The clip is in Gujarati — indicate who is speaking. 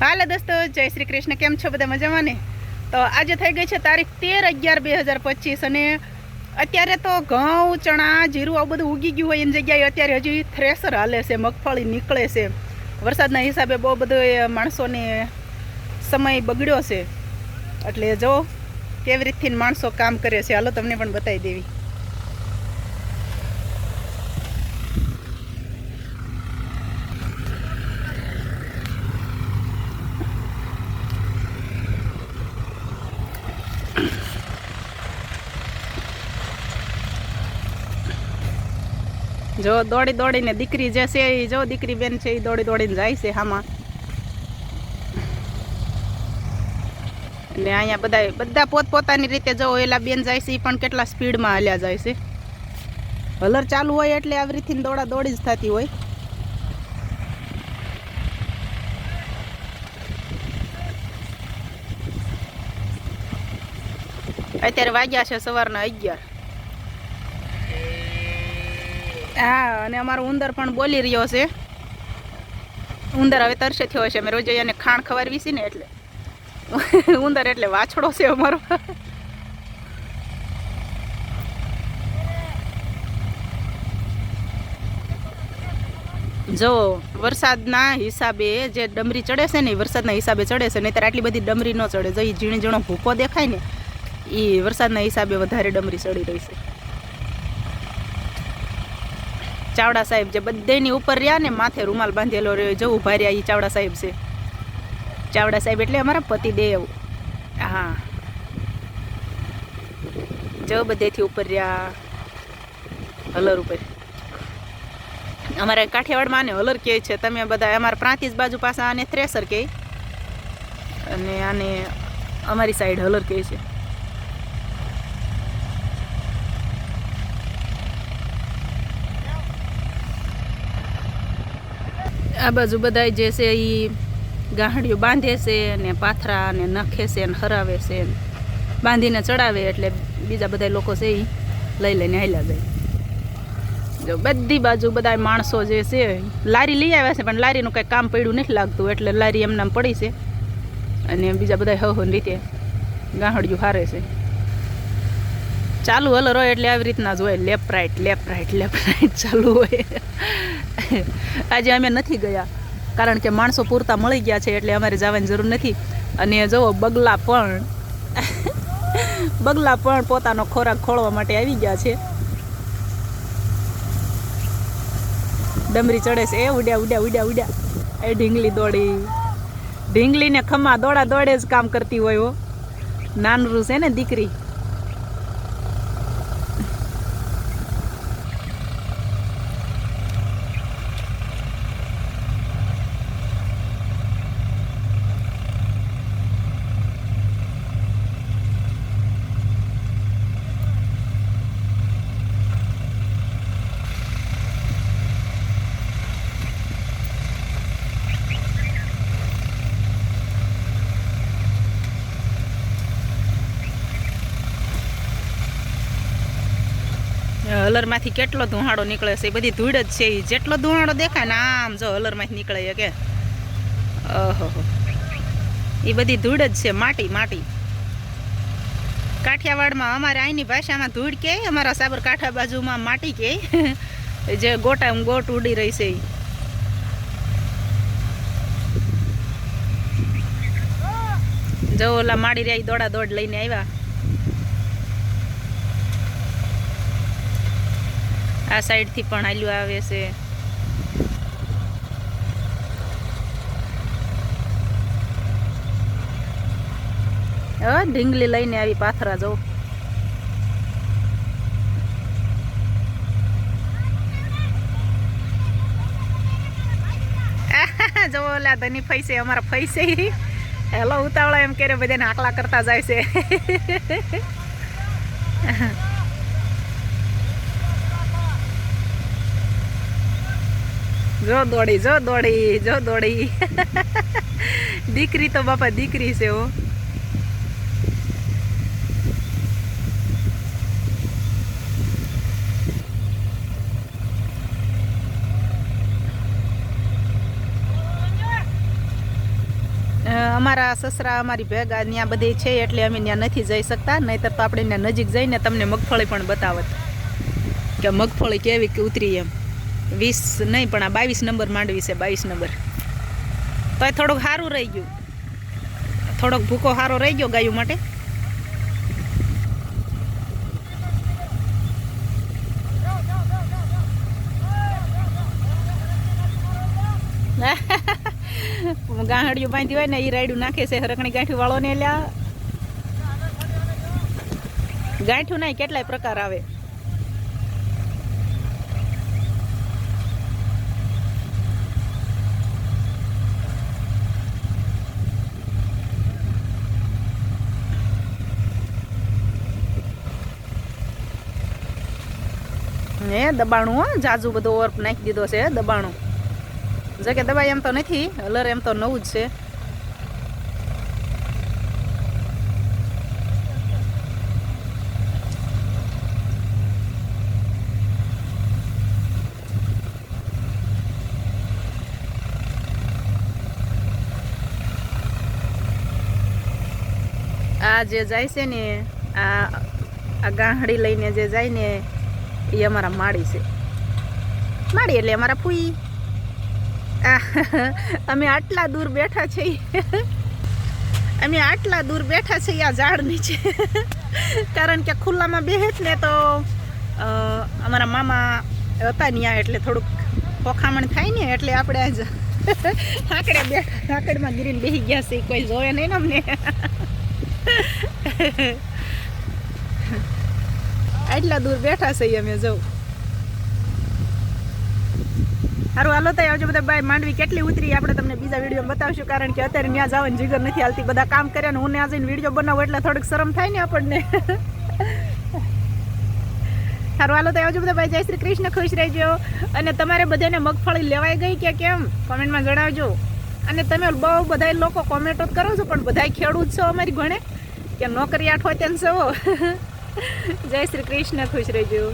Speaker 1: હાલો દોસ્તો, જય શ્રી કૃષ્ણ. કેમ છો બધા મજામાં ને? તો આજે થઈ ગઈ છે તારીખ તેર અગિયાર બે હજાર પચીસ અને અત્યારે તો ઘઉં, ચણા, જીરું આવું બધું ઉગી ગયું હોય એની જગ્યાએ અત્યારે હજી થ્રેસર હાલે છે, મગફળી નીકળે છે. વરસાદના હિસાબે બહુ બધો એ માણસોને સમય બગડ્યો છે. એટલે જો કેવી રીતથી માણસો કામ કરે છે, હાલો તમને પણ બતાવી દેવી. જો દોડી દોડીને દીકરી જે છે એ જો દીકરી બેન છે એ દોડી દોડીને જાય છે હામાં. એટલે અહીંયા બધા બધા પોતપોતાની રીતે જો એલા બેન જાય છે એ પણ કેટલા સ્પીડમાં હાલ્યા જાય છે. હલર ચાલુ હોય એટલે આવી રીતે દોડા દોડી જ થતી હોય. અત્યારે વાગ્યા છે સવારના અગિયાર. હા, અને અમારો ઉંદર પણ બોલી રહ્યો છે. ઉંદર હવે તરસે થયો છે અમે રોજ એને ખાણ ખવારવી છે ને એટલે. ઉંદર એટલે વાછડો છે અમારો. જો, વરસાદના હિસાબે જે ડમરી ચડે છે ને વરસાદના હિસાબે ચડે છે. નહીંતર આટલી બધી ડમરી ન ચડે. જો એ ઝીણી ઝીણો ભૂકો દેખાય ને એ વરસાદના હિસાબે વધારે ડમરી ચડી રહી છે. ચાવડા સાહેબ જે બધેની ઉપર રહ્યા ને માથે રૂમાલ બાંધેલો રહ્યો જો ઊભા રહ્યા એ ચાવડા સાહેબ છે. ચાવડા સાહેબ એટલે અમારા પતિદેવ. હા. જો બધેથી ઉપર રહ્યા. હલર ઉપર. અમારે કાઠિયાવાડમાં આને હલર કહે છે. તમે બધા અમારા પ્રાંતિજ બાજુ પાસે આને થ્રેસર કહે. અને આને અમારી સાઈડ હલર કહે છે. આ બાજુ બધા જે છે એ ગાંઠડીઓ બાંધે છે ને પાથરા ને નખે છે ને હરાવે છે બાંધીને ચડાવે એટલે બીજા બધા લોકો છે એ લઈ લઈને હાલ્યા જાય. જો બધી બાજુ બધા માણસો જે છે લારી લઈ આવ્યા છે, પણ લારીનું કંઈ કામ પડ્યું નથી લાગતું એટલે લારી એમનામ પડી છે. અને બીજા બધા હવ રીતે ગાંઠડીઓ હારે છે. ચાલુ હલર હોય એટલે આવી રીતના જ હોય. Left right left right left right ચાલુ હોય. આજે અમે નથી ગયા, કારણ કે માણસો પૂરતા મળી ગયા છે એટલે અમારે જવાની જરૂર નથી. અને જુઓ બગલા પણ બગલા પણ પોતાનો ખોરાક ખોળવા માટે આવી ગયા છે. ડમરી ચડે છે. એ ઉડ્યા ઉડ્યા ઉડ્યા ઉડ્યા. એ ઢીંગલી દોડી. ઢીંગલીને ખમ્મા દોડા દોડે જ કામ કરતી હોય નાનરું છે ને દીકરી. હલરમાંથી કેટલો ધુમાડો નીકળે છે, એ બધી ધૂળ જ છે એ જેટલો ધુમાડો દેખાય ને આમ જો હલરમાંથી નીકળે કે. ઓહો એ બધી ધૂળ જ છે, માટી માટી. કાઠિયાવાડમાં અમારે અહીંની ભાષામાં ધૂળ કહે અમારા સાબરકાંઠા બાજુમાં માટી કહે જે ગોટા ગોટ ઉડી રહી છે. જો ઓલા માડી રહ્યા દોડા દોડ લઈને આવ્યા. આ સાઈડથી પણ હાલ્યું આવે છે. હ, ઢીંગલી લઈને આવી પાથરા જવું. જો ઓલા ધની ફૈસે અમારા ફૈસે હેલો, ઉતાવળા એમ કે બધાને આકલા કરતા જાય છે. જો દોડી જો દોડી જો દોડી. દીકરી તો બાપા દીકરી છે હો. અમારા સસરા અમારી ભેગા ત્યાં બધી છે એટલે અમે ત્યાં નથી જઈ શકતા, નહીતર તો આપણે ત્યાં નજીક જઈને તમને મગફળી પણ બતાવત. કે મગફળી કેવી ઉતરી એમ. વીસ નહીં, પણ આ બાવીસ નંબર માંડવી છે, બાવીસ નંબર. તોય થોડુંક સારું રહી ગયું. થોડોક ભૂકો સારો રહી ગયો ગાયું માટે. ગાંહડિયું બાંધી હોય ને એ રાયડું નાખે છે હરકણી ગાંઠું વાળો ને લ્યા. ગાંઠું નહીં, કેટલાય પ્રકાર આવે. હે, દબાણું, હો, જાજુ બધો ઓર્પ નાખી દીધો છે, દબાણું. જો કે દબાઈ એમ તો નથી હલર એમ તો નવું જ છે. આ જે જાય છે ને આ ગાંહડી લઈને જે જાય ને એ અમારા માળી છે. માળી એટલે અમારા ફૂઈ અમે આટલા દૂર બેઠા છીએ. અમે આટલા દૂર બેઠા છીએ આ ઝાડ નીચે. કારણ કે ખુલ્લામાં બેહેત ને તો અમારા મામા હતા ત્યાં એટલે થોડુંક પોખામણ થાય ને એટલે આપણે આજ આકડે બેઠા આકડમાં ગીરીને બેસી ગયા છે કોઈ જોવે નહીં ને અમને. આટલા દૂર બેઠા છીએ અમે જવું સારું હાલો તો આવજો બધા બાય. માંડવી કેટલી ઉતરી આપણે તમને બીજા વીડિયો બતાવશું, કારણ કે અત્યારે ત્યાં જવાની જીગર નથી હાલતી. બધા કામ કર્યા ને હું ત્યાં જઈને વીડિયો બનાવું, એટલે થોડીક શરમ થાય ને આપણને. સારું હાલો તો આવજો બધા ભાઈ જય શ્રી કૃષ્ણ, ખુશ રહેજો. અને તમારે બધાને મગફળી લેવાઈ ગઈ કે કેમ? કોમેન્ટમાં જણાવજો. અને તમે બહુ બધા લોકો કોમેન્ટો કરો છો, પણ બધા ખેડૂત છો અમારી ઘણે કે નોકરી આઠ હોય તેમ છો. જય શ્રી કૃષ્ણ ખુશ રહેજો.